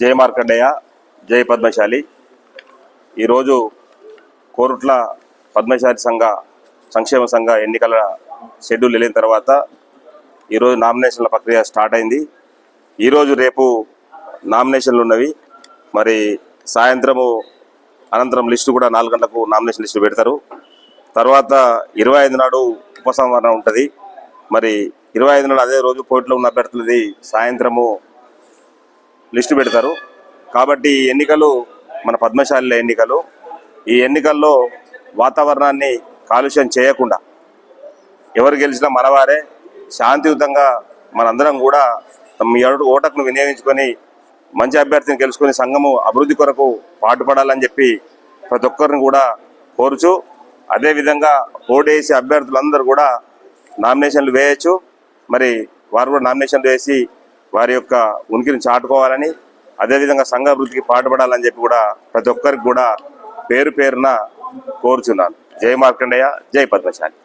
జయ మార్కండేయ జయ పద్మశాలి. ఈరోజు కోరుట్ల పద్మశాలి సంఘ సంక్షేమ సంఘ ఎన్నికల షెడ్యూల్ వెళ్ళిన తర్వాత ఈరోజు నామినేషన్ల ప్రక్రియ స్టార్ట్ అయింది. ఈరోజు రేపు నామినేషన్లు ఉన్నవి. మరి సాయంత్రము అనంతరం లిస్టు కూడా నాలుగు గంటలకు నామినేషన్ లిస్టు పెడతారు. తర్వాత ఇరవై ఐదు నాడు ఉపసంహరణ ఉంటుంది. మరి ఇరవై ఐదు నాడు అదే రోజు కోర్టులో ఉన్న అభ్యర్థులది సాయంత్రము లిస్టు పెడతారు. కాబట్టి ఈ ఎన్నికలు మన పద్మశాలిల ఎన్నికలు. ఈ ఎన్నికల్లో వాతావరణాన్ని కాలుష్యం చేయకుండా ఎవరు గెలిచినా మనవారే. శాంతియుతంగా మనందరం కూడా మీ ఓటకును వినియోగించుకొని మంచి అభ్యర్థిని గెలుచుకొని సంఘము అభివృద్ధి కొరకు పాటుపడాలని చెప్పి ప్రతి ఒక్కరిని కూడా కోరుచు అదేవిధంగా ఓటేసి అభ్యర్థులందరూ కూడా నామినేషన్లు వేయచ్చు. మరి వారు కూడా నామినేషన్లు వేసి వారి యొక్క ఉనికిని చాటుకోవాలని అదేవిధంగా సంఘ అభివృద్ధికి పాటుపడాలని చెప్పి కూడా ప్రతి ఒక్కరికి కూడా పేరు పేరున కోరుచున్నాను. జై మార్కండయ్య జై పద్మశాలి.